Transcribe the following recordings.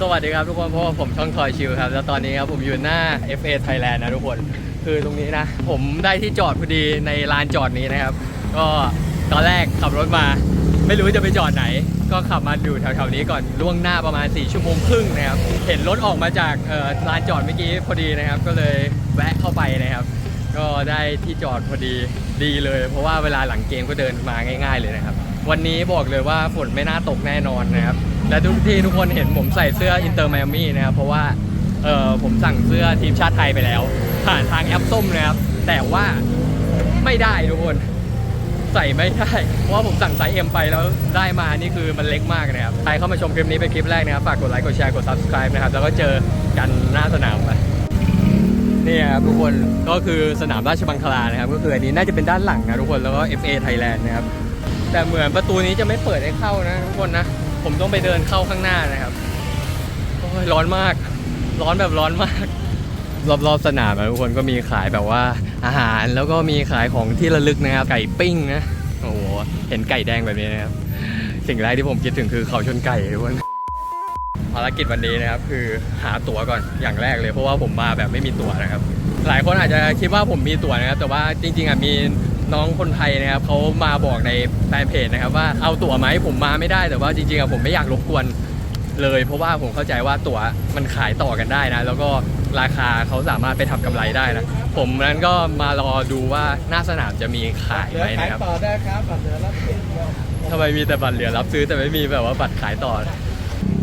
สวัสดีครับทุกคนเพราะว่าผมช่องทอยชิวครับ แล้วตอนนี้ครับผมอยู่หน้า FA Thailand นะทุกคน คือตรงนี้นะ ผมได้ที่จอดพอดีในลานจอดนี้นะครับ ก็ตอนแรกขับรถมา ไม่รู้จะไปจอดไหน ก็ขับมาอยู่แถวๆนี้ก่อนล่วงหน้าประมาณ 4 ชั่วโมงครึ่งนะครับ เห็นรถออกมาจากลานจอดเมื่อกี้พอดีนะครับ ก็เลยแวะเข้าไปนะครับ ก็ได้ที่จอดพอดีดีเลย เพราะว่าเวลาหลังเกมก็เดินมาง่าย ๆ เลยนะครับ วันนี้บอกเลยว่าฝนไม่น่าตกแน่นอนนะครับ และทุกที่ทุกคนเห็นผมใส่เสื้ออินเตอร์ไมอามี่นะครับ เพราะว่าเออผมสั่งเสื้อทีมชาติไทยไปแล้ว ผ่านทางแอปส้มนะครับ แต่ว่าไม่ได้ทุกคน ใส่ไม่ได้ เพราะว่าผมสั่งไซส์ M ไปแล้วได้มานี่คือมันเล็กมากนะครับใครเข้ามาชมคลิปนี้เป็นคลิปแรกนะครับฝากกดไลค์กดแชร์กด subscribe นะครับ แล้วก็เจอกันหน้าสนามไปนี่ครับทุกคนก็คือสนามราชบังคลานะครับ ก็คืออันนี้น่าจะเป็นด้านหลังนะทุกคนแล้วก็ FA Thailand นะครับแต่เหมือนประตูนี้จะไม่เปิดให้เข้านะทุกคนนะ ผมต้องไปเดินเข้าข้างหน้านะครับโอ้ยร้อนมาก ร้อนแบบร้อนมาก รอบๆสนามอะทุกคนก็มีขายแบบว่าอาหารแล้วก็มีขายของที่ระลึกนะครับ ไก่ปิ้งนะโอ้โหเห็นไก่แดงแบบนี้นะครับ สิ่งแรกที่ผมคิดถึงคือเขาชนไก่ทุกคนภารกิจวันนี้นะครับคือหาตั๋วก่อนอย่างแรกเลยเพราะว่าผมมาแบบไม่มีตั๋วนะครับ หลายคนอาจจะคิดว่าผมมีตั๋วนะครับ แต่ว่าจริงๆอะมี น้องคนไทยนะครับเขามาบอกในแฟนเพจนะครับว่าเอาตั๋วไหมผมมาไม่ได้แต่ว่าจริงๆอะผมไม่อยากรบกวนเลย เพราะว่าผมเข้าใจว่าตั๋วมันขายต่อกันได้นะ แล้วก็ราคาเขาสามารถไปทำกำไรได้นะ ผมนั้นก็มารอดูว่าหน้าสนามจะมีขายเหลืไหอมขายนะครับ ต่อได้ครับบัตรเหลือรับสิบทำไมมีแต่บัตรเหลือรับซื้อแต่ไม่มีแบบว่าบัตรขายต่อ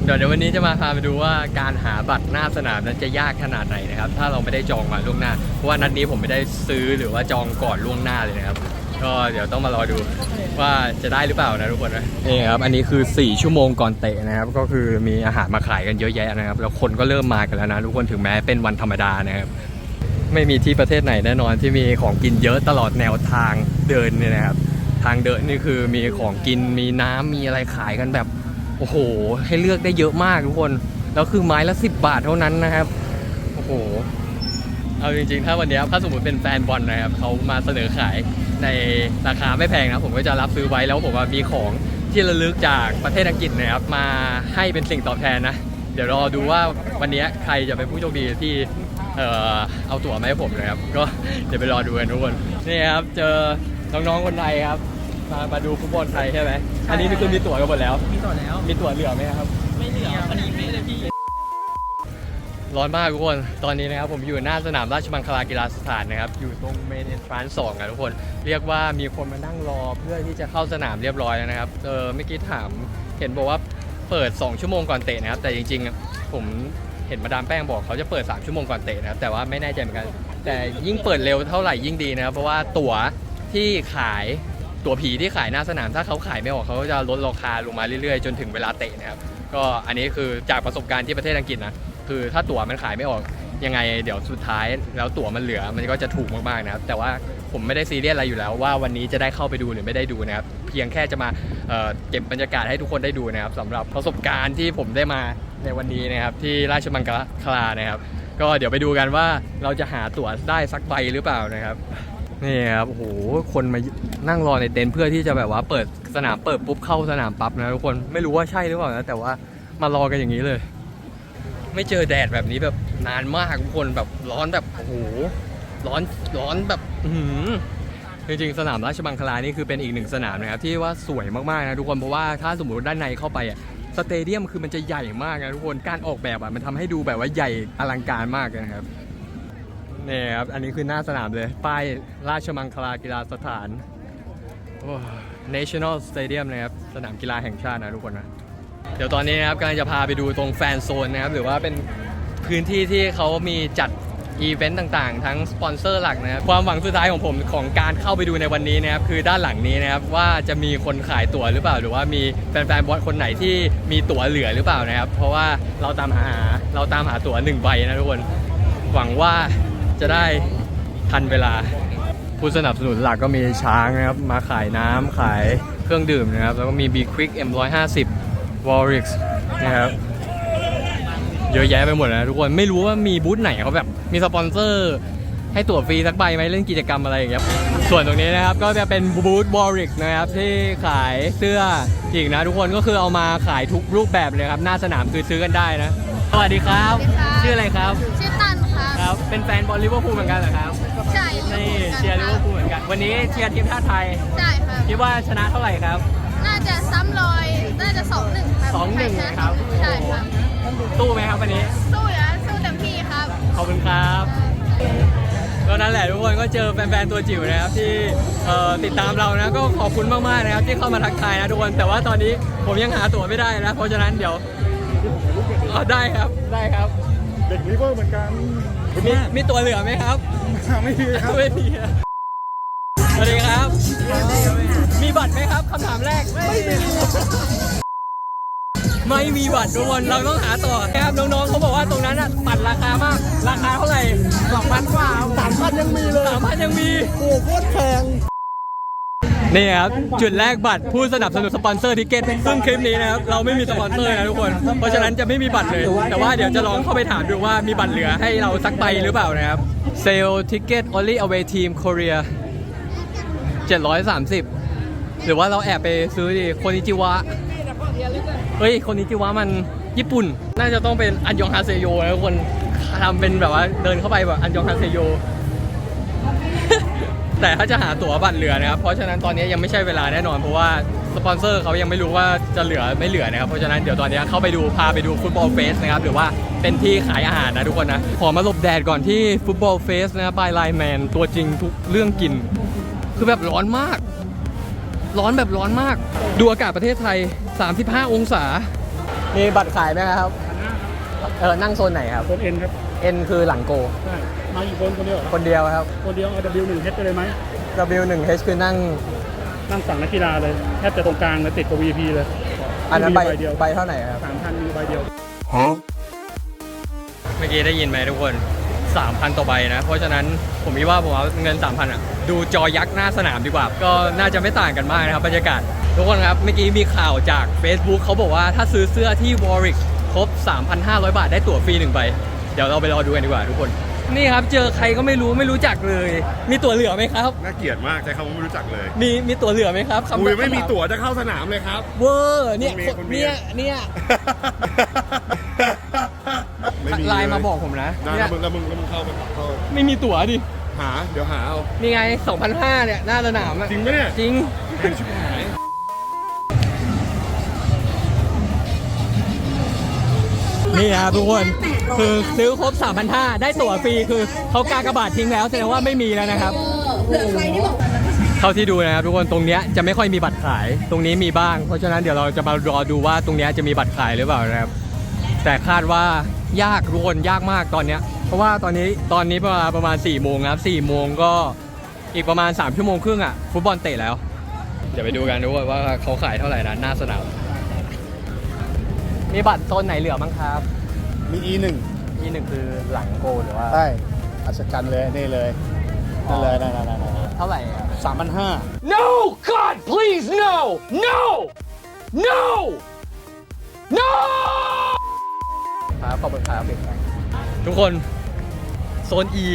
เดี๋ยวเดี๋ยววันนี้จะมาพาไปดูว่าการหาบัตรหน้าสนามนั้นจะยากขนาดไหนนะครับ ถ้าเราไม่ได้จองมาล่วงหน้า เพราะว่านัดนี้ผมไม่ได้ซื้อหรือว่าจองก่อนล่วงหน้าเลยนะครับ ก็เดี๋ยวต้องมารอดูว่าจะได้หรือเปล่านะทุกคนนะนี่ครับ อันนี้คือ 4 ชั่วโมงก่อนเตะนะครับ ก็คือมีอาหารมาขายกันเยอะแยะนะครับ แล้วคนก็เริ่มมากันแล้วนะทุกคนถึงแม้เป็นวันธรรมดานะครับ ไม่มีที่ประเทศไหนแน่นอนที่มีของกินเยอะตลอดแนวทางเดินเนี่ยนะครับ ทางเดินนี่คือมีของกินมีน้ำมีอะไรขายกันแบบ โอ้โห ให้เลือกได้เยอะมากทุกคน แล้วคือไม้ละ 10 บาทเท่านั้นนะครับ โอ้โห เอาจริงๆ ถ้าวันนี้ถ้าสมมติเป็นแฟนบอลนะครับเขามาเสนอขายในราคาไม่แพงนะผมก็จะรับซื้อไว้แล้วผมว่ามีของที่ระลึกจากประเทศอังกฤษนะครับมาให้เป็นสิ่งตอบแทนนะ เดี๋ยวรอดูว่าวันนี้ใครจะเป็นผู้โชคดีที่เอ่อเอาตั๋วมาให้ผมนะครับ ก็เดี๋ยวไปรอดูกันทุกคนนี่ครับเจอน้องๆคนไทยครับ มามาดูฟุตบอลไทยใช่ไหมอันนี้คือมีตั๋วกันหมดแล้ว มีต่อแล้ว มีตั๋วเหลือไหมครับ ไม่เหลือพอดีเป๊ะเลยพี่ ร้อนมากทุกคน ตอนนี้นะครับผมอยู่หน้าสนามราชมังคลากีฬาสถานนะครับ อยู่ตรงเมนเอนทรานสองนะทุกคน เรียกว่ามีคนมานั่งรอเพื่อที่จะเข้าสนามเรียบร้อยแล้วนะครับ เออเมื่อกี้ถามเห็นบอกว่าเปิด 2 ชั่วโมงก่อนเตะนะครับ แต่จริงๆอะผมเห็นมาดามแป้งบอกเขาจะเปิด 3 ชั่วโมงก่อนเตะนะครับ แต่ว่าไม่แน่ใจเหมือนกัน แต่ยิ่งเปิดเร็วเท่าไหร่ยิ่งดีนะครับ เพราะว่าตั๋วที่ขาย ตั๋วผีที่ขายหน้าสนามถ้าเขาขายไม่ออกเขาก็จะลดราคาลงมาเรื่อยๆ จนถึงเวลาเตะนะครับก็อันนี้คือจากประสบการณ์ที่ประเทศอังกฤษนะคือถ้าตั๋วมันขายไม่ออกยังไงเดี๋ยวสุดท้ายแล้วตั๋วมันเหลือมันก็จะถูกมากๆนะครับแต่ว่าผมไม่ได้ซีเรียสอะไรอยู่แล้วว่าวันนี้จะได้เข้าไปดูหรือไม่ได้ดูนะครับเพียงแค่จะมาเเก็บบรรยากาศให้ทุกคนได้ดูนะครับสำหรับประสบการณ์ที่ผมได้มาในวันนี้นะครับที่ราชมังคลานะครับ ก็เดี๋ยวไปดูกันว่าเราจะหาตั๋วได้สักใบหรือเปล่านะครับ นี่ครับโอ้โหคนมานั่งรอในเต็นท์เพื่อที่จะแบบว่าเปิดสนามเปิดปุ๊บเข้าสนามปั๊บนะทุกคนไม่รู้ว่าใช่หรือเปล่านะแต่ว่ามารอกันอย่างนี้เลย ไม่เจอแดดแบบนี้แบบนานมากทุกคนแบบร้อนแบบโอ้โหร้อนร้อนแบบอืจริงๆสนามราชบังคลานี่คือเป็นอีกหนึ่งสนามนะครับที่ว่าสวยมากๆนะทุกคนเพราะว่าถ้าสมมติด้านในเข้าไปอะสเตเดียมคือมันจะใหญ่มากนะทุกคนการออกแบบอะมันทำให้ดูแบบว่าใหญ่อลังการมากนะครับ นี่ครับ อันนี้คือหน้าสนามเลย ป้ายราชมังคลากีฬาสถาน National Stadium นะครับ สนามกีฬาแห่งชาตินะทุกคนนะ เดี๋ยวตอนนี้นะครับกำลังจะพาไปดูตรงแฟนโซนนะครับ หรือว่าเป็นพื้นที่ที่เขามีจัดอีเวนต์ต่างๆ ทั้งสปอนเซอร์หลักนะครับ ความหวังสุดท้ายของผมของการเข้าไปดูในวันนี้นะครับ คือด้านหลังนี้นะครับ ว่าจะมีคนขายตั๋วหรือเปล่า หรือว่ามีแฟนๆบอลคนไหนที่มีตั๋วเหลือหรือเปล่านะครับ เพราะว่าเราตามหาเราตามหาตั๋วหนึ่งใบนะทุกคน หวังว่า จะได้ทันเวลา ผู้สนับสนุนหลักก็มีช้างนะครับ มาขายน้ำขายเครื่องดื่มนะครับ แล้วก็มี B Quick M150 w a l r i x นะครับเยอะแยะไปหมดนะทุกคนไม่รู้ว่ามีบูธไหนเขาแบบมีสปอนเซอร์ ให้ตั๋วฟรีสักใบไหมเล่นกิจกรรมอะไรอย่างเงี้ยส่วนตรงนี้นะครับก็จะเป็นบูธบอริกนะครับที่ขายเสื้ออีกนะ ทุกคนก็คือเอามาขายทุกรูปแบบเลยครับ หน้าสนามคือซื้อกันได้นะ สวัสดีครับสวัสดีค่ะชื่ออะไรครับ ชื่อตันครับครับ เป็นแฟนบอลลิเวอร์พูลเหมือนกันเหรอครับใช่นี่เชียร์ลิเวอร์พูลเหมือนกัน วันนี้เชียร์ทีมชาติไทย ใช่ครับคิดว่าชนะเท่าไหร่ครับ น่าจะซ้ำรอย น่าจะสองหนึ่งครับสองหนึ่งใช่ครับ ใช่ครับตู้ไหมครับวันนี้ สู้อยู่นะสู้เต็มที่ครับ ขอบคุณครับก็นั่นแหละทุกคนก็เจอแฟนๆตัวจิ๋วนะครับที่เอ่อติดตามเรานะก็ขอบคุณมากๆนะครับที่เข้ามาทักทายนะทุกคนแต่ว่าตอนนี้ผมยังหาตั๋วไม่ได้นะเพราะฉะนั้นเดี๋ยวอ๋อได้ครับได้ครับ เด็กลิเวอร์เหมือนกันมีมีตั๋วเหลือไหมครับ ไม่มีครับไม่มีอะสวัสดีครับ มีบัตรไหมครับคำถามแรก ไม่มีไม่มีบัตรทุกคนเราต้องหาต่อนะครับน้องๆเขาบอกว่าตรงนั้นอะปัดราคามาก ราคาเท่าไหร่สองพันกว่าสามพันยังมีเลยสามพันยังมีโอ้โหโคตรแพง นี่ครับจุดแรกบัตรผู้สนับสนุนสปอนเซอร์ทิเก็ตซึ่งคลิปนี้นะครับเราไม่มีสปอนเซอร์นะทุกคน เพราะฉะนั้นจะไม่มีบัตรเลย แต่ว่าเดี๋ยวจะลองเข้าไปถามดูว่ามีบัตรเหลือให้เราสักใบหรือเปล่านะครับเซลทิเก็ต only away team Korea 730 หรือว่าเราแอบไปซื้อดิโคนิจิวะเฮ้ยโคนิจิวะมันญี่ปุ่น น่าจะต้องเป็นอันยองฮาเซโยนะทุกคนทำเป็นแบบว่าเดินเข้าไปแบบอันยองฮาเซโย แต่ถ้าจะหาตั๋วบัตรเหลือนะครับ เพราะฉะนั้นตอนนี้ยังไม่ใช่เวลาแน่นอน เพราะว่าสปอนเซอร์เขายังไม่รู้ว่าจะเหลือไม่เหลือนะครับ เพราะฉะนั้นเดี๋ยวตอนนี้เข้าไปดูพาไปดูฟุตบอลเฟสนะครับหรือว่าเป็นที่ขายอาหารนะทุกคนนะ ขอมาหลบแดดก่อนที่ฟุตบอลเฟสนะครับบายไลแมนตัวจริงทุกเรื่องกิน คือแบบร้อนมาก ร้อนแบบร้อนมาก ดูอากาศประเทศไทย 35 องศา มีบัตรขายไหมครับ เออนั่งโซนไหนครับคนเอ็นครับ N คือหลังโก ใช่มากี่คนคนเดียวเหรอคนเดียวครับ คนเดียวเอา W1 H ไปเลยไหม W1H คือนั่ง นั่งสั่งนักกีฬาเลยแทบจะตรงกลางเลยติดกับ VP เลยอันนั้นใบมีใบเดียวใบเท่าไหร่ครับ สามพันมีใบเดียว เมื่อกี้ได้ยินไหมทุกคน 3,000 ต่อใบนะ เพราะฉะนั้นผมคิดว่าผมเอาเงิน 3,000 อะ ดูจอยักษ์หน้าสนามดีกว่า ก็น่าจะไม่ต่างกันมากนะครับบรรยากาศ ทุกคนครับ เมื่อกี้มีข่าวจาก Facebook เขาบอกว่าถ้าซื้อเสื้อที่ Warwick ครบ 3,500 บาทได้ตั๋วฟรีหนึ่งใบ เดี๋ยวเราไปรอดูกันดีกว่าทุกคน นี่ครับเจอใครก็ไม่รู้ไม่รู้จักเลย มีตั๋วเหลือไหมครับ น่าเกลียดมากใช้คำว่าไม่รู้จักเลยมีมีตั๋วเหลือไหมครับคำกูยังไม่มีคำถาตั๋วจะเข้าสนามเลยครับ เวอร์เนี่ยคุณมีคุณมีเนี่ยเนี่ยไม่มีไลน์มาบอกผมนะนะเนี่แล้ยวมึงแล้วมึงแล้วมึงเข้าไปเข้าไม่มีตั๋วดิหาเดี๋ยวหาเอานี่ไง2,500เนี่ยหน้าสนามอะจริงไหมเนี่ยจริงแพงชิบหาย นี่ครับทุกคนคือซื้อครบ 3,500 ได้ตั๋วฟรีคือเขากากระบาดทิ้งแล้วแสดงว่าไม่มีแล้วนะครับเท่าที่ดูนะครับทุกคนตรงเนี้ยจะไม่ค่อยมีบัตรขายตรงนี้มีบ้าง เพราะฉะนั้นเดี๋ยวเราจะมารอดูว่าตรงเนี้ยจะมีบัตรขายหรือเปล่านะครับ แต่คาดว่ายากทุกคนยากมากตอนเนี้ยเพราะว่าตอนนี้ตอนนี้ประมาณประมาณ4ี่โมงครับ4ี่โมงก็อีกประมาณ3ชั่วโมงครึ่งอะฟุตบอลเตะแล้ว เดี๋ยวไปดูกันดูว่าเขาขายเท่าไหร่นะหน้าสนาม มีบัตรโซนไหนเหลือบ้างครับมี E1 ที่หนึ่งคือหลังโกหรือว่า ใช่อัศจรรย์เลยนี่เลยนั่นเลยนั่นนั่นนั่นเท่าไหร่อะ สามพันห้า No God please no no no no ครับขอบคุณครับทุกคน โซน E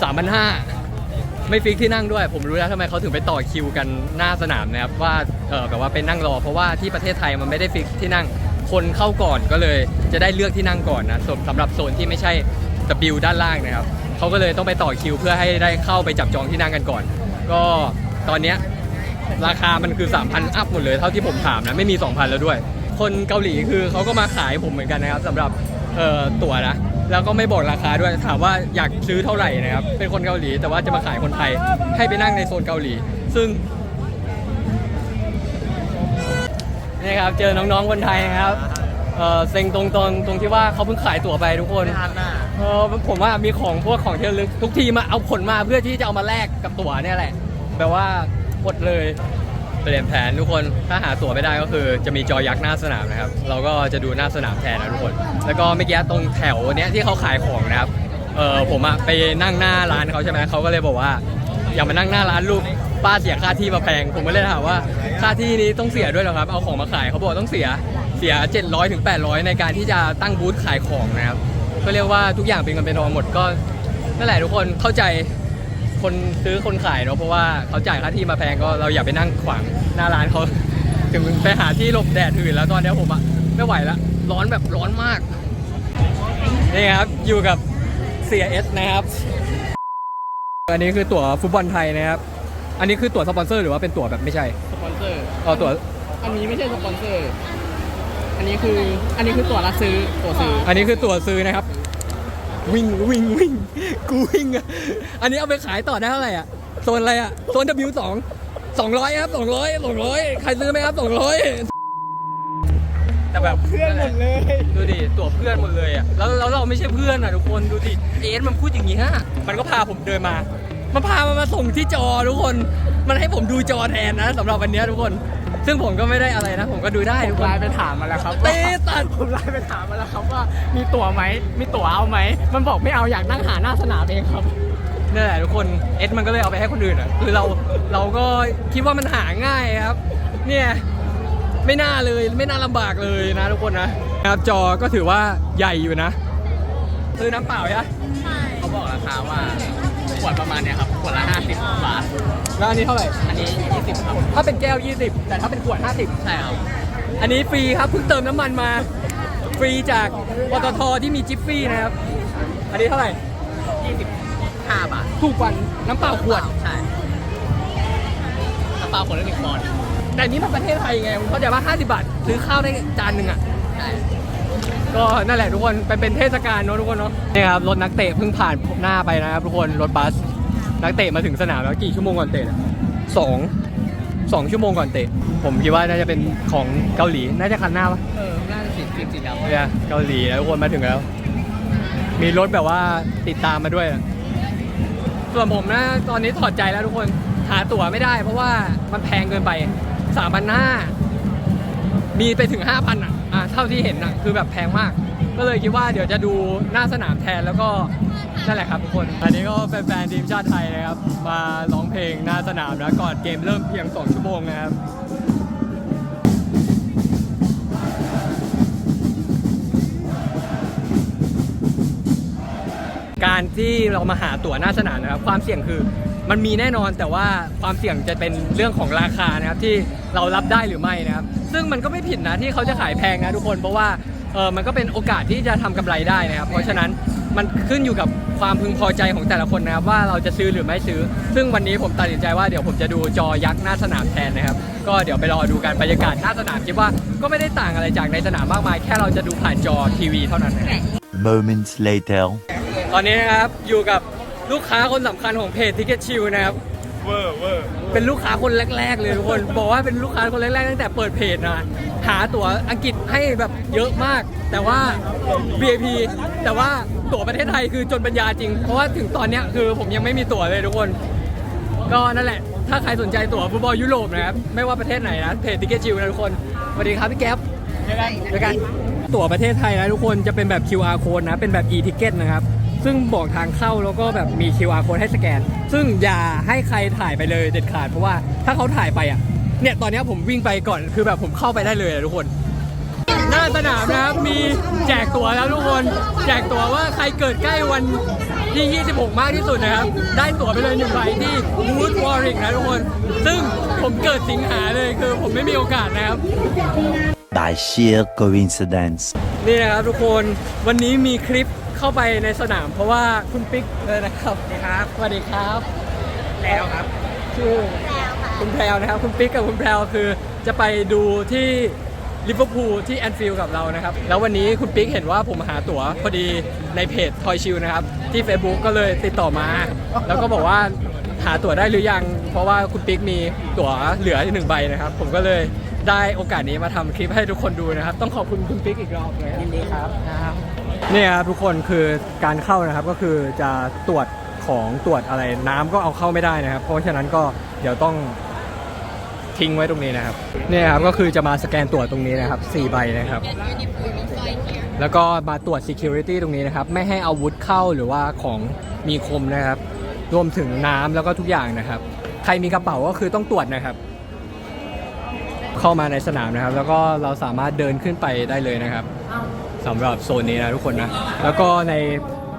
3,500 ไม่ฟิกที่นั่งด้วย ผมรู้แล้วทำไมเขาถึงไปต่อคิวกันหน้าสนามนะครับ ว่าเออแบบว่าไปนั่งรอ เพราะว่าที่ประเทศไทยมันไม่ได้ฟิกที่นั่ง คนเข้าก่อนก็เลยจะได้เลือกที่นั่งก่อนนะสำหรับโซนที่ไม่ใช่ W ด้านล่างนะครับเขาก็เลยต้องไปต่อคิวเพื่อให้ได้เข้าไปจับจองที่นั่งกันก่อน ก็ตอนเนี้ยราคามันคือ 3,000 อัพหมดเลยเท่าที่ผมถามนะ ไม่มี 2,000 แล้วด้วย คนเกาหลีคือเขาก็มาขายผมเหมือนกันนะครับสำหรับเอ่อตั๋วนะ แล้วก็ไม่บอกราคาด้วยถามว่าอยากซื้อเท่าไหร่นะครับ เป็นคนเกาหลีแต่ว่าจะมาขายคนไทย ให้ไปนั่งในโซนเกาหลี ซึ่ง นี่ครับเจอน้องๆคนไทยนะครับเออเซ็งตรงตรงตรงที่ว่าเขาเพิ่งขายตั๋วไปทุกคนเออผมว่ามีของพวกของที่ระลึกทุกทีมอะเอาผลมาเพื่อที่จะเอามาแลกกับตั๋วเนี่ยแหละแบบว่าอดเลยเปลี่ยนแผนทุกคนถ้าหาตั๋วไม่ได้ก็คือจะมีจอยักษ์หน้าสนามนะครับ เราก็จะดูหน้าสนามแทนนะทุกคน แล้วก็เมื่อกี้ตรงแถวเนี้ยที่เขาขายของนะครับเออผมอะไปนั่งหน้าร้านเขาใช่ไหมเขาก็เลยบอกว่า อย่ามานั่งหน้าร้านลูกป้าเสียค่าที่มาแพง ผมก็เลยถามว่า ค่าที่นี้ต้องเสียด้วยเหรอครับ เอาของมาขายเขาบอกต้องเสีย เสีย 700ถึง800 ในการที่จะตั้งบูธขายของนะครับ ก็เรียกว่าทุกอย่างเป็นเงินเป็นทองหมดก็นั่นแหละทุกคนเข้าใจคนซื้อคนขายเนาะเพราะว่าเขาจ่ายค่าที่มาแพงก็เราอย่าไปนั่งขวางหน้าร้านเขาถึงไปหาที่หลบแดดอื่นแล้วตอนนี้ผมอะไม่ไหวแล้วร้อนแบบร้อนมากนี่ครับอยู่กับเสียเอสนะครับ อันนี้คือตั๋วฟุตบอลไทยนะครับ อันนี้คือตั๋วสปอนเซอร์หรือว่าเป็นตั๋วแบบไม่ใช่ สป อนเซอร์อ๋อตั๋ว อันนี้ไม่ใช่สปอนเซอร์ อันนี้คือ อันนี้คือตั๋วรับซื้อ ตั๋วซื้อ อันนี้คือตั๋วซื้อนะครับ วิ่งวิ่งวิ่งกูวิ่งอะอันนี้เอาไปขายต่อได้เท่าไหร่อะโซนอะไรอะโซน W2 200ครับ200 200ใครซื้อไหมครับ200แต่แบบเพื่อนหมดเลยดูดิตั๋วเพื่อนหมดเลยอะแล้วแล้วเราไม่ใช่เพื่อนอะทุกคนดูดิเอสมันพูดอย่างนี้ฮะมันก็พาผมเดินมา มันพามันมาส่งที่จอทุกคน มันให้ผมดูจอแทนนะสำหรับวันเนี้ยทุกคน ซึ่งผมก็ไม่ได้อะไรนะ ผมก็ดูได้ทุกคนไลน์ไปถามมาแล้วครับเตะตัด ผมไลน์ไปถามมาแล้วครับว่ามีตั๋วไหมมีตั๋วเอาไหมมันบอกไม่เอาอยากนั่งหาหน้าสนามเองครับนี่นแหละทุกคนเอสมันก็เลยเอาไปให้คนอื่นอะคือเราเราก็คิดว่ามันหาง่ายครับ เนี่ยไม่น่าเลยไม่น่าลำบากเลยนะทุกคนนะครับจอก็ถือว่าใหญ่อยู่นะซื้อน้ำเปล่าใช่ไหม เขาบอกราคาว่าขวดประมาณเนี้ยครับข วดละ50บาท แล้วอันนี้เท่าไหร่ อันนี้ 20ครับ ถ้าเป็นแก้ว 20 แต่ถ้าเป็นขวดใช่ครับ50อันนี้ฟรีครับเพิ่งเติมน้ำมันมา ฟรีจากปตทที่มีจิฟฟี่นะครับ อันนี้เท่าไหร่ 25 บาทถูกกว่าน้ำเปล่าขวด ใช่กระเป๋าขวดละหนึ่งปอนด์แต่อันนี้มันประเทศไทยไงผมเข้าใจว่า 50 บาทซื้อข้าวได้จานหนึ่งอะ ใช่ก็นั่นแหละทุกคนไปเป็นเทศกาลเนอะทุกคนเนาะนี่ครับรถนักเตะเพิ่งผ่านหน้าไปนะครับทุกคนรถบัส นักเตะมาถึงสนามแล้วกี่ชั่วโมงก่อนเตะอะสองสองชั่วโมงก่อนเตะ ผมคิดว่าน่าจะเป็นของเกาหลี น่าจะคันหน้าปะเออน่าจะสีสีสีดำเนี่ยเกาหลีแล้วทุกคนมาถึงแล้ว มีรถแบบว่าติดตามมาด้วยอะส่วนผมนะ ตอนนี้ถอดใจแล้วทุกคน หาตั๋วไม่ได้ เพราะว่ามันแพงเกินไปสามพันห้ามีไปถึงห้าพันอะ อะเท่าที่เห็นอะ คือแบบแพงมาก ก็เลยคิดว่าเดี๋ยวจะดูหน้าสนามแทนแล้วก็ นั่นแหละครับทุกคน อันนี้ก็เป็นแฟนทีมชาติไทยนะครับ มาร้องเพลงหน้าสนามนะก่อนเกมเริ่มเพียง 2 ชั่วโมงนะครับการที่เรามาหาตั๋วหน้าสนามนะครับ ความเสี่ยงคือมันมีแน่นอนแต่ว่าความเสี่ยงจะเป็นเรื่องของราคานะครับที่เรารับได้หรือไม่นะครับ ซึ่งมันก็ไม่ผิดนะที่เขาจะขายแพงนะทุกคน เพราะว่าเออมันก็เป็นโอกาสที่จะทำกำไรได้นะครับ เพราะฉะนั้น มันขึ้นอยู่กับความพึงพอใจของแต่ละคนนะครับว่าเราจะซื้อหรือไม่ซื้อ ซึ่งวันนี้ผมตัดสินใจว่าเดี๋ยวผมจะดูจอยักษ์หน้าสนามแทนนะครับ ก็เดี๋ยวไปรอดูการบรรยากาศหน้าสนามคิดว่าก็ไม่ได้ต่างอะไรจากในสนามมากมาย แค่เราจะดูผ่านจอทีวีเท่านั้นนะครับ Moments later. ตอนนี้นะครับอยู่กับลูกค้าคนสำคัญของเพจ Ticket Chill นะครับ เวอร์เวอร์เป็นลูกค้าคนแรก ๆ เลยทุกคน บอกว่าเป็นลูกค้าคนแรก ๆ ตั้งแต่เปิดเพจนะหาตั๋วอังกฤษให้แบบเยอะมาก แต่ว่า VIP แต่ว่าตั๋วประเทศไทยคือจนปัญญาจริง เพราะว่าถึงตอนเนี้ยคือผมยังไม่มีตั๋วเลยทุกคน ก็นั่นแหละ ถ้าใครสนใจตั๋วฟุตบอลยุโรปนะครับ ไม่ว่าประเทศไหนนะ เพจ Ticket Chill นะทุกคนสวัสดีครับพี่แก๊ปเจอกันเจอกัน ตั๋วประเทศไทยนะทุกคนจะเป็นแบบ QR code นะ เป็นแบบ e-ticket นะครับ ซึ่งบอกทางเข้าแล้วก็แบบมี QR code ให้สแกน ซึ่งอย่าให้ใครถ่ายไปเลยเด็ดขาดเพราะว่าถ้าเขาถ่ายไปอะเนี่ยตอนเนี้ยผมวิ่งไปก่อนคือแบบผมเข้าไปได้เลยอะทุกคน หน้าสนามนะครับมีแจกตั๋วแล้วทุกคน แจกตั๋วว่าใครเกิดใกล้วันที่ 26 มากที่สุดนะครับ ได้ตั๋วไปเลยหนึ่งใบที่ Wood Warwick นะทุกคน ซึ่งผมเกิดสิงหาเลยคือผมไม่มีโอกาสนะครับ By sheer coincidence. นี่นะครับทุกคนวันนี้มีคลิป เข้าไปในสนาม เพราะว่าคุณปิ๊กเลยนะครับครับสวัสดีครับแล้วครับ ชื่อคุณแพรวนะครับ คุณปิ๊กกับคุณแพรวคือจะไปดูที่ลิเวอร์พูลที่แอนฟิลด์กับเรานะครับ แล้ววันนี้คุณปิ๊กเห็นว่าผมหาตั๋วพอดีในเพจทอยชิลนะครับ ที่ Facebook ก็เลยติดต่อมา แล้วก็บอกว่าหาตั๋วได้หรือยัง เพราะว่าคุณปิ๊กมีตั๋วเหลือหนึ่งใบนะครับ ผมก็เลยได้โอกาสนี้มาทำคลิปให้ทุกคนดูนะครับ ต้องขอบคุณคุณปิ๊กอีกรอบเลยยินดีครับ เนี่ยครับทุกคนคือการเข้านะครับก็คือจะตรวจของตรวจอะไรน้ำก็เอาเข้าไม่ได้นะครับ เพราะฉะนั้นก็เดี๋ยวต้องทิ้งไว้ตรงนี้นะครับเนี่ยครับก็คือจะมาสแกนตรวจตรงนี้นะครับ4ใบนะครับ แล้วก็มาตรวจ Security ตรงนี้นะครับ ไม่ให้อาวุธเข้าหรือว่าของมีคมนะครับ รวมถึงน้ำแล้วก็ทุกอย่างนะครับ ใครมีกระเป๋าก็คือต้องตรวจนะครับ เข้ามาในสนามนะครับ แล้วก็เราสามารถเดินขึ้นไปได้เลยนะครับ สำหรับโซนนี้นะทุกคนนะ แล้วก็ใน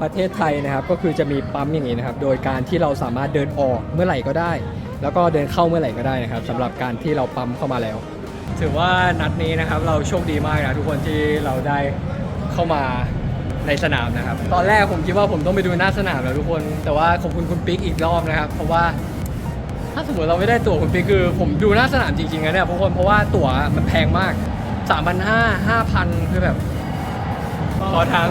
ประเทศไทยนะครับก็คือจะมีปั๊มอย่างนี้นะครับ โดยการที่เราสามารถเดินออกเมื่อไหร่ก็ได้ แล้วก็เดินเข้าเมื่อไหร่ก็ได้นะครับสำหรับการที่เราปั๊มเข้ามาแล้ว ถือว่านัดนี้นะครับเราโชคดีมากนะทุกคนที่เราได้เข้ามาในสนามนะครับ ตอนแรกผมคิดว่าผมต้องไปดูหน้าสนามแล้วทุกคน แต่ว่าขอบคุณคุณปิ๊กอีกรอบนะครับ เพราะว่าถ้าสมมติเราไม่ได้ตั๋วคุณปิ๊กคือ ผมดูหน้าสนามจริงๆนะเนี่ยทุกคนเพราะว่าตั๋วมันแพงมาก3,500 5,000คือแบบ ขอทั้ง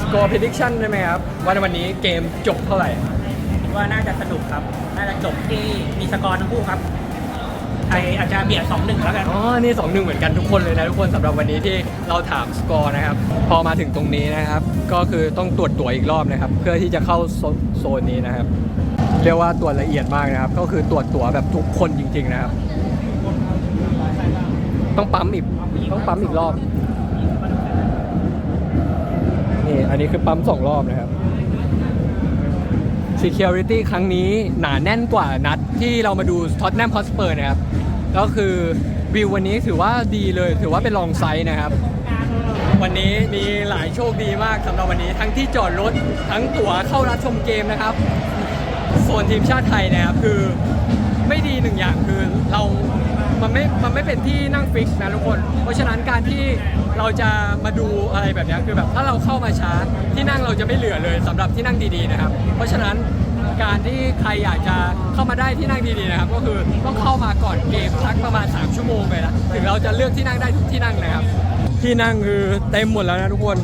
score prediction ได้ไหมครับ ว่าในวันนี้เกมจบเท่าไหร่ คิดว่าน่าจะสนุกครับ น่าจะจบที่มีสกอร์ทั้งคู่ครับไทยอาจจะเบียด 2 1 แล้วกัน อ๋อ นี่สองหนึ่งเหมือนกันทุกคนเลยนะทุกคนสำหรับวันนี้ที่เราถามสกอร์นะครับ พอมาถึงตรงนี้นะครับ ก็คือต้องตรวจตั๋วอีกรอบนะครับ เพื่อที่จะเข้าโซโซนนี้นะครับ เรียกว่าตรวจละเอียดมากนะครับ ก็คือตรวจตั๋วแบบทุกคนจริง ๆ นะครับ ต้องปั๊มอีกต้องปั๊มอีกรอบ นี่อันนี้คือปั๊มสองรอบนะครับ Security ครั้งนี้หนาแน่นกว่านัดที่เรามาดูท็อตแนมฮอสเปอร์นะครับ ก็คือวิววันนี้ถือว่าดีเลยถือว่าเป็นลองไซส์นะครับ วันนี้มีหลายโชคดีมากสำหรับวันนี้ ทั้งที่จอดรถทั้งตั๋วเข้ารับชมเกมนะครับ ส่วนทีมชาติไทยนะครับคือไม่ดีหนึ่งอย่างคือเรา มันไม่ มันไม่เป็นที่นั่งฟิกนะทุกคน เพราะฉะนั้นการที่เราจะมาดูอะไรแบบนี้คือแบบถ้าเราเข้ามาช้าที่นั่งเราจะไม่เหลือเลยสำหรับที่นั่งดีๆนะครับ เพราะฉะนั้นการที่ใครอยากจะเข้ามาได้ที่นั่งดีๆนะครับ ก็คือต้องเข้ามาก่อนเกมสักประมาณ 3 ชั่วโมงเลยนะถึงเราจะเลือกที่นั่งได้ทุกที่นั่งนะครับ ที่นั่งคือเต็มหมดแล้วนะทุกคน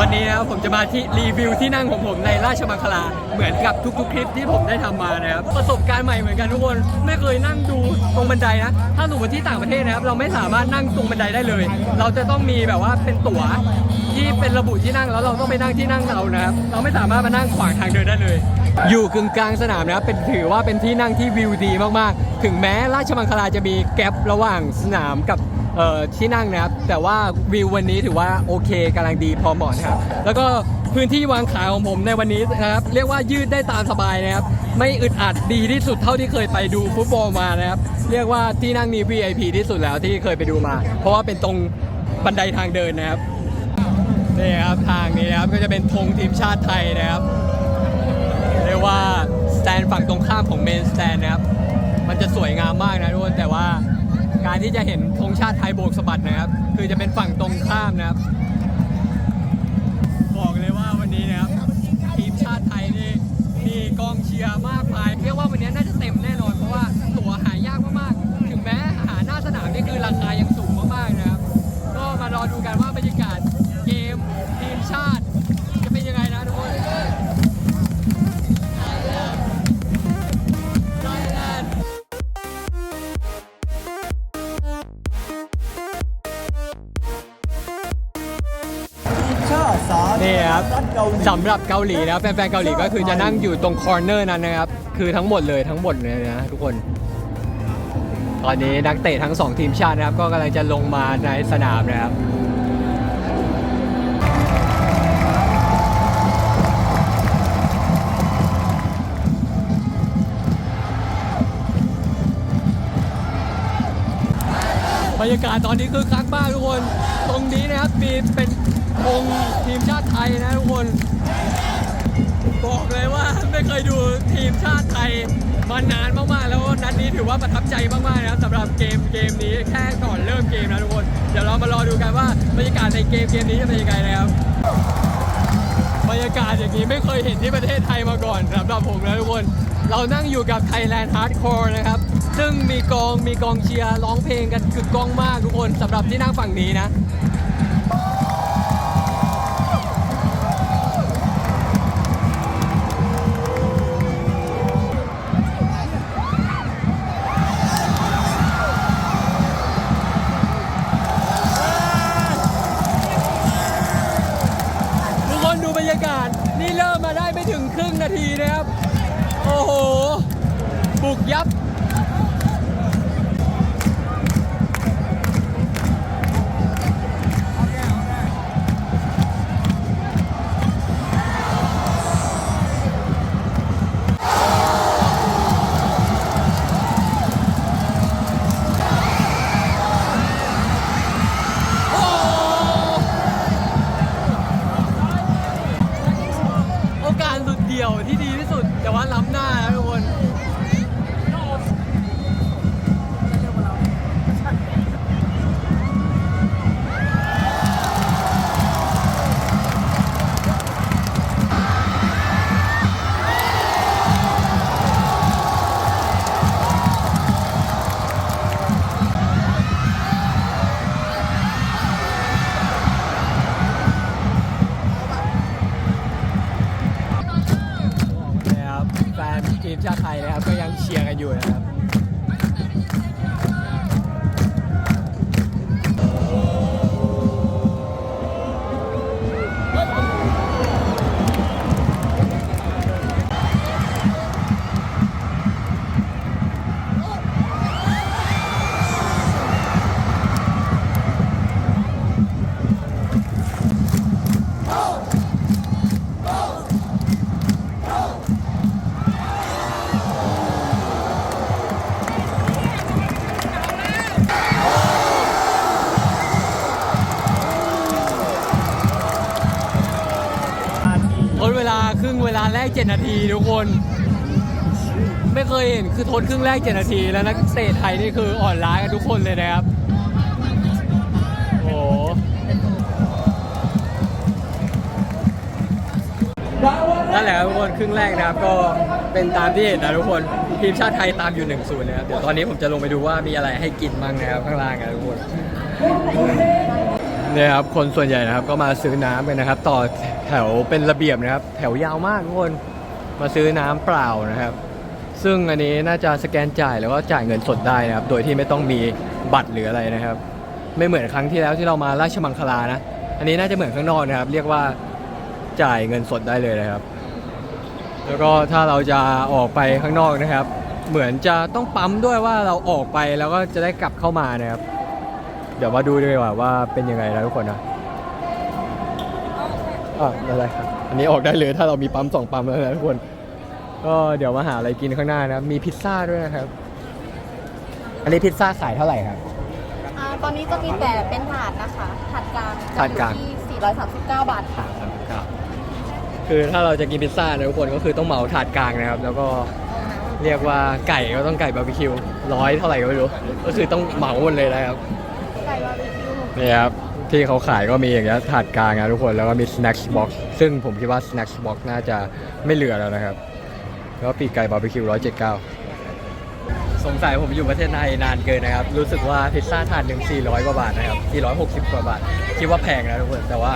วันนี้นะครับผมจะมาที่รีวิวที่นั่งของผมในราชมังคลาเหมือนกับทุกๆคลิปที่ผมได้ทำมานะครับประสบการณ์ใหม่เหมือนกันทุกคนไม่เคยนั่งดูตรงบันไดนะถ้าสมมติที่ต่างประเทศนะครับ เราไม่สามารถนั่งตรงบันไดได้เลย เราจะต้องมีแบบว่าเป็นตั๋วที่เป็นระบุที่นั่งแล้วเราต้องไปนั่งที่นั่งเรานะครับ เราไม่สามารถมานั่งขวางทางเดินได้เลย อยู่กึ่งกลางสนามนะครับเป็นถือว่าเป็นที่นั่งที่วิวดีมากๆ ถึงแม้ราชมังคลาจะมีแกลบระหว่างสนามกับ เอ่อที่นั่งนะครับ แต่ว่าวิววันนี้ถือว่าโอเคกำลังดีพอเหมาะนะครับ แล้วก็พื้นที่วางขาของผมในวันนี้นะครับ เรียกว่ายืดได้ตามสบายนะครับ ไม่อึดอัดดีที่สุดเท่าที่เคยไปดูฟุตบอลมานะครับ เรียกว่าที่นั่งนี้ VIP ที่สุดแล้วที่เคยไปดูมา เพราะว่าเป็นตรงบันไดทางเดินนะครับนี่ครับทางนี้นะครับก็จะเป็นธงทีมชาติไทยนะครับเรียกว่าสแตนฝั่งตรงข้ามของเมนสแตนนะครับ มันจะสวยงามมากนะทุกคนแต่ว่า การที่จะเห็นธงชาติไทยโบกสะบัดนะครับ คือจะเป็นฝั่งตรงข้ามนะครับ บอกเลยว่าวันนี้นะครับทีมชาติไทยนี่มีกองเชียร์มาก สำหรับเกาหลีนะแฟนๆเกาหลีก็คือจะนั่งอยู่ตรงคอร์เนอร์นั้นนะครับ คือทั้งหมดเลยทั้งหมดเลยนะทุกคน ตอนนี้นักเตะทั้งสองทีมชาตินะครับ ก็กำลังจะลงมาในสนามนะครับบรรยากาศตอนนี้คือคักมากทุกคน ตรงนี้นะครับมีเป็นองค์ทีมชาติไทยนะทุกคน บอกเลยว่าไม่เคยดูทีมชาติไทยมานานมากๆ แล้วนัดนี้ถือว่าประทับใจมากๆนะครับสำหรับเกมเกมนี้แค่ก่อนเริ่มเกมนะทุกคน เดี๋ยวเรามารอดูกันว่าบรรยากาศในเกมเกมนี้จะเป็นยังไงนะครับบรรยากาศอย่างนี้ไม่เคยเห็นที่ประเทศไทยมาก่อนสำหรับผมนะทุกคน เรานั่งอยู่กับ Thailand Hardcore นะครับ ซึ่งมีกองมีกองเชียร์ร้องเพลงกันกึกก้องมากทุกคนสำหรับที่นั่งฝั่งนี้นะ นะครับ ก็ยังเชียร์กันอยู่นะครับ เวลาแรก7นาทีทุกคน ไม่เคยเห็นคือทดครึ่งแรก7นาที แล้วนักเตะไทยนี่คืออ่อนล้ากันทุกคนเลยนะครับ โอ้นั่นแหละครับทุกคนครึ่งแรกนะครับก็เป็นตามที่เห็นนะทุกคนทีมชาติไทยตามอยู่1นศูนย์นะครับเดี๋ยวตอนนี้ผมจะลงไปดูว่ามีอะไรให้กินบ้างนะครับข้างล่างนะทุกคน เนี่ยครับคนส่วนใหญ่นะครับก็มาซื้อน้ำกันนะครับ ต่อแถวเป็นระเบียบนะครับ แถวยาวมากทุกคนมาซื้อน้ำเปล่านะครับ ซึ่งอันนี้น่าจะสแกนจ่ายแล้วก็จ่ายเงินสดได้นะครับ โดยที่ไม่ต้องมีบัตรหรืออะไรนะครับ ไม่เหมือนครั้งที่แล้วที่เรามาราชมังคลานะ อันนี้น่าจะเหมือนข้างนอกนะครับ เรียกว่าจ่ายเงินสดได้เลยนะครับ แล้วก็ถ้าเราจะออกไปข้างนอกนะครับ เหมือนจะต้องปั๊มด้วยว่าเราออกไปแล้วก็จะได้กลับเข้ามานะครับ เดี๋ยวมาดูดีกว่าว่าเป็นยังไงนะทุกคนนะอะอะไรครับ อันนี้ออกได้เลยถ้าเรามีปั๊มสองปั๊มแล้วนะทุกคน ก็เดี๋ยวมาหาอะไรกินข้างหน้านะ มีพิซซ่าด้วยนะครับ อันนี้พิซซ่าขายเท่าไหร่ครับ อ่าตอนนี้จะมีแต่เป็นถาดนะคะ ถาดกลางถาดกลางจะอยู่ที่ 439 บาทค่ะ ครับ คือถ้าเราจะกินพิซซ่านะทุกคนก็คือต้องเหมาถาดกลางนะครับ แล้วก็เรียกว่าไก่ก็ต้องไก่บาร์บีคิวร้อยเท่าไหร่ก็ไม่รู้ ก็คือต้องเหมาหมดเลยนะครับไก่บาร์บีคิวนี่ครับ ที่เขาขายก็มีอย่างเงี้ยถาดกลางนะทุกคนแล้วก็มี snacks box ซึ่งผมคิดว่า snacks box น่าจะไม่เหลือแล้วนะครับ แล้วก็ปีกไก่บาร์บีคิว179 สงสัยผมอยู่ประเทศไทยนานเกินนะครับ รู้สึกว่าพิซซ่าถาดหนึ่ง400 กว่าบาทนะครับ 460 กว่าบาท คิดว่าแพงนะทุกคน แต่ว่า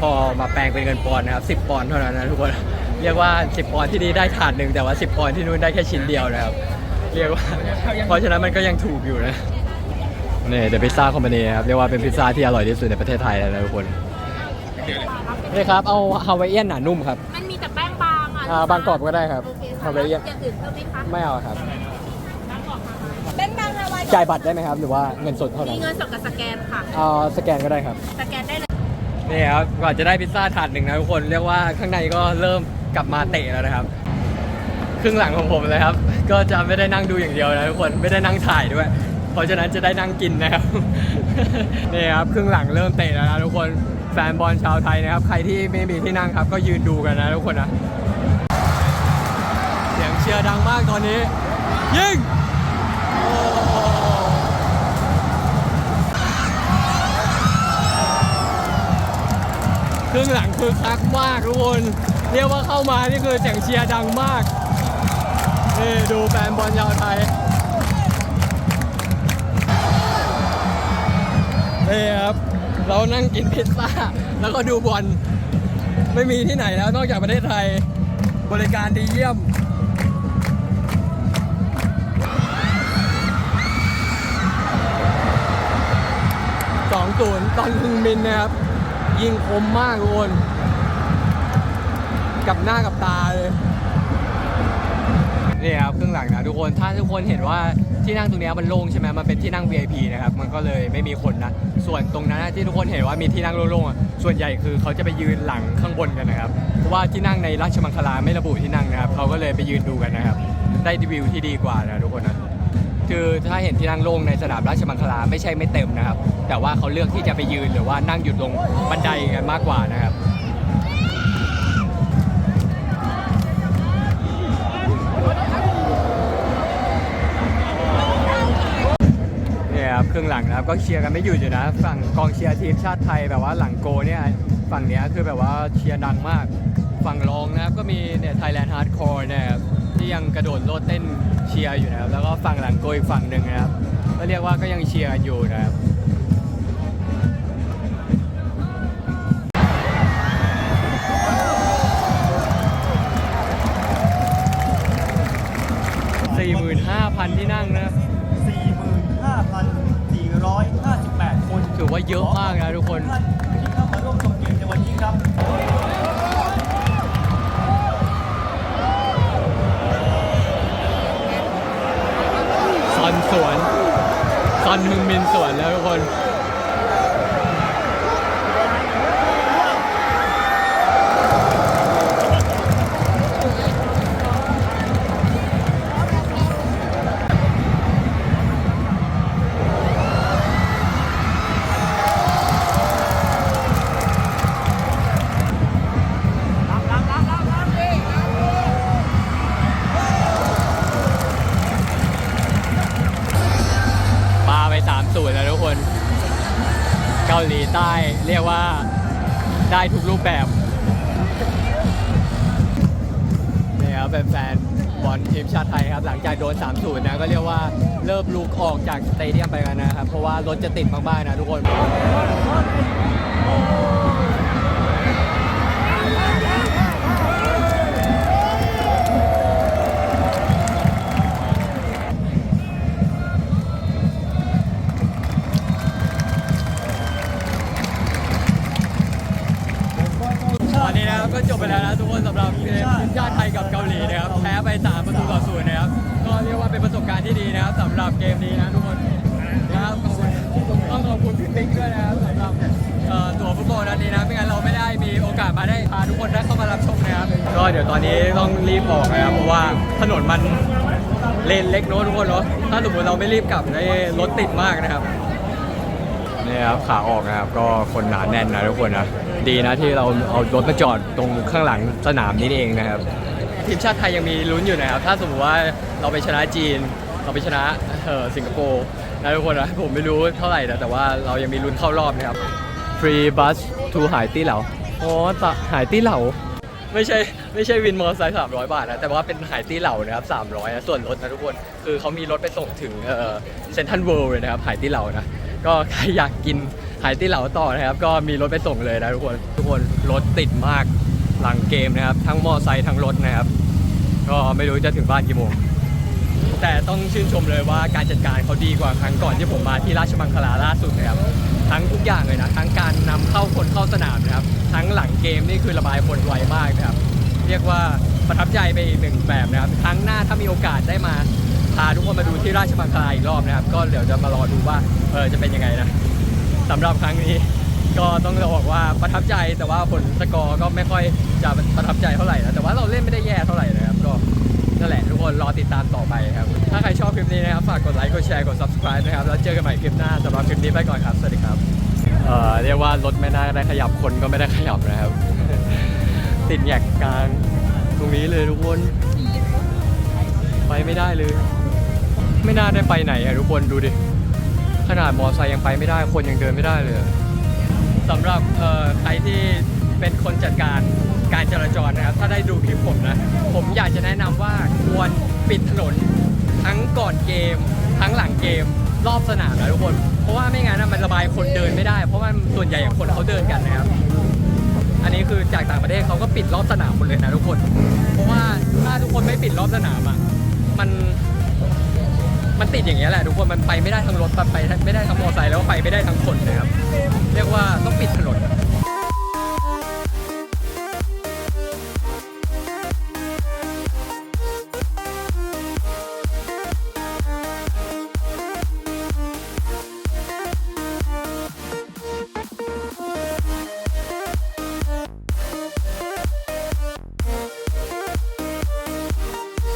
พอมาแปลงเป็นเงินปอนด์นะครับ10 ปอนด์เท่านั้นนะทุกคน เรียกว่า 10 ปอนด์ที่นี่ได้ถาดหนึ่งแต่ว่า 10 ปอนด์ที่นู่นได้แค่ชิ้นเดียวนะครับ เรียกว่า เพราะฉะนั้นมันก็ยังถูกอยู่นะ นี่เดอะพิซซ่าคอมพานีครับเรียกว่าเป็นพิซซ่าที่อร่อยที่สุดในประเทศไทยแล้วนะทุกคนนี่ครับเอาฮาวายเอียนหนานุ่มครับมันมีแต่แป้งบางอะอ่าบางกรอบก็ได้ครับโอเคค่ะฮาวายเอียนอย่างอื่นเพิ่มไหมคะไม่เอาครับแป้งบางฮาวายจ่ายบัตรได้ไหมครับ หรือว่าเงินสดเท่านั้มีนเงินสดกับสแกนค่ะ เอาสแกนก็ได้ครับ สแกนได้เลยนี่ครับกว่าจะได้พิซซ่าถาดหนึ่งนะทุกคนเรียกว่าข้างในก็เริ่มกลับมาเตะแล้วนะครับ ครึ่งหลังของผมเลยครับ ก็จะไม่ได้นั่งดูอย่างเดียวนะทุกคนไม่ได้นั่งถ่ายด้วย เพราะฉะนั้นจะได้นั่งกินนะครับนี่ครับครึ่งหลังเริ่มเตะแล้วนะทุกคนแฟนบอลชาวไทยนะครับ ใครที่ไม่มีที่นั่งครับ ก็ยืนดูกันนะทุกคนนะเสียงเชียร์ดังมากตอนนี้ ยิงครึ่งหลังคือคักมากทุกคน เรียกว่าเข้ามานี่คือเสียงเชียร์ดังมากนี่ดูแฟนบอลยาวไทย นี่ครับ เรานั่งกินพิซซ่า แล้วก็ดูบอลไม่มีที่ไหนแล้วนอกจากประเทศไทย บริการดีเยี่ยม สองศูนย์ตอนฮึงมินนะครับ ยิงคมมากทุกคน กับหน้ากับตาเลย นี่ครับครึ่งหลังนะทุกคน ถ้าทุกคนเห็นว่า ที่นั่งตรงนี้มันโล่งใช่ไหมมันเป็นที่นั่ง VIP นะครับ มันก็เลยไม่มีคนนะ ส่วนตรงนั้นที่ทุกคนเห็นว่ามีที่นั่งโล่งๆส่วนใหญ่คือเขาจะไปยืนหลังข้างบนกันนะครับ เพราะว่าที่นั่งในราชมังคลาไม่ระบุที่นั่งนะครับ เขาก็เลยไปยืนดูกันนะครับ ได้วิวที่ดีกว่านะทุกคนนะ คือถ้าเห็นที่นั่งโล่งในสนามราชมังคลาไม่ใช่ไม่เต็มนะครับ แต่ว่าเขาเลือกที่จะไปยืนหรือว่านั่งอยู่ตรงบันไดกันมากกว่านะครับ ก็เชียร์กันไม่หยุดอยู่นะ ฝั่งกองเชียร์ทีมชาติไทยแบบว่าหลังโกเนี่ยฝั่งเนี้ยคือแบบว่าเชียร์ดังมาก ฝั่งรองนะครับก็มีเนี่ยไทยแลนด์ฮาร์ดคอร์นะครับที่ยังกระโดดโลดเต้นเชียร์อยู่นะครับแล้วก็ฝั่งหลังโกอีกฝั่งหนึ่งนะครับก็เรียกว่าก็ยังเชียร์กันอยู่นะครับ45,000ที่นั่งนะ 45,458 คนถือว่าเยอะมากนะทุกคนท่านที่เข้ามาร่วมชมเกมในวันนี้ครับซอนสวนซอนมึงมินสวนแล้วทุกคน เรียกว่าได้ทุกรูปแบบนี่ครับแฟนๆบอลทีมชาติไทยครับ หลังจากโดน3สูตรนะ ก็เรียกว่าเริ่มลุกออกจากสเตเดียมไปกันนะครับ เพราะว่ารถจะติดมากๆนะทุกคน สำหรับเกมนี้นะทุกคนนะครับขอบคุณต้องขอบคุณพี่ปิ๊กด้วยนะครับสำหรับเอ่อตัวฟุตบอลนัดนี้นะไม่งั้นเราไม่ได้มีโอกาสมาได้พาทุกคนได้เข้ามารับชมนะครับก็เดี๋ยวตอนนี้ต้องรีบออกนะครับเพราะว่าถนนมันเลนเล็กเนอะทุกคนเนาะถ้าสมมติเราไม่รีบกลับได้รถติดมากนะครับนี่ครับขาออกนะครับก็คนหนาแน่นนะทุกคนนะดีนะที่เราเอารถมาจอดตรงข้างหลังสนามนี้เองนะครับทีมชาติไทยยังมีลุ้นอยู่นะครับ ถ้าสมมติว่าเราไปชนะจีน เราไปชนะเออสิงคโปร์นะทุกคนนะผมไม่รู้เท่าไหร่นะแต่ว่าเรายังมีลุ้นเข้ารอบนะครับ Free bus to หายตี้เหลาอ๋อตะหายตี้เหลาไม่ใช่ไม่ใช่วินมอเตอร์ไซค์300บาทนะแต่ว่าเป็นหายตี้เหลานะครับ300นะส่วนรถนะทุกคนคือเขามีรถไปส่งถึงเซ็นทรัลเวิลด์เลยนะครับหายตี้เหลานะก็ใครอยากกินหายตี้เหลาต่อนะครับ ก็มีรถไปส่งเลยนะทุกคนทุกคนรถติดมากหลังเกมนะครับ ทั้งมอเตอร์ไซค์ทั้งรถนะครับ ก็ไม่รู้จะถึงบ้านกี่โมง แต่ต้องชื่นชมเลยว่าการจัดการเขาดีกว่าครั้งก่อนที่ผมมาที่ราชบังคลาล่าสุดนะครับทั้งทุกอย่างเลยนะทั้งการนำเข้าคนเข้าสนามนะครับ ทั้งหลังเกมนี่คือระบายคนไวมากนะครับ เรียกว่าประทับใจไปอีกหนึ่งแบบนะครับครั้งหน้าถ้ามีโอกาสได้มาพาทุกคนมาดูที่ราชบังคลาอีกรอบนะครับ ก็เดี๋ยวจะมารอดูว่าเออจะเป็นยังไงนะสำหรับครั้งนี้ก็ต้องบอกว่าประทับใจแต่ว่าผลสกอร์ก็ไม่ค่อยจะประทับใจเท่าไหร่นะแต่ว่าเราเล่นไม่ได้แย่เท่าไหร่นะครับก็ นั่นแหละทุกคนรอติดตามต่อไปครับ ถ้าใครชอบคลิปนี้นะครับ ฝากกดไลค์ กดแชร์ กด subscribe นะครับ แล้วเจอกันใหม่คลิปหน้าสำหรับคลิปนี้ไปก่อนครับ สวัสดีครับ เอ่อ เรียกว่ารถไม่น่าได้ขยับคนก็ไม่ได้ขยับนะครับ ติดแยกกลาง ตรงนี้เลยทุกคน ไปไม่ได้เลย ไม่น่าได้ไปไหนอะทุกคนดูดิ ขนาดมอไซค์ยังไปไม่ได้ คนยังเดินไม่ได้เลยสำหรับเอ่อใครที่ เป็นคนจัดการการจราจรนะครับ ถ้าได้ดูคลิปผมนะ ผมอยากจะแนะนำว่าควรปิดถนน ทั้งก่อนเกม ทั้งหลังเกม รอบสนามนะทุกคน เพราะว่าไม่งั้นนะมันระบายคนเดินไม่ได้ เพราะว่าส่วนใหญ่คนเขาเดินกันนะครับ อันนี้คือจากต่างประเทศเขาก็ปิดรอบสนามหมดเลยนะทุกคน เพราะว่าถ้าทุกคนไม่ปิดรอบสนามอะ มัน มันติดอย่างเงี้ยแหละทุกคน มันไปไม่ได้ทั้งรถไปไม่ได้ทั้งมอเตอร์ไซค์แล้วก็ไปไม่ได้ทั้งคนนะครับ เรียกว่าต้องปิดถนน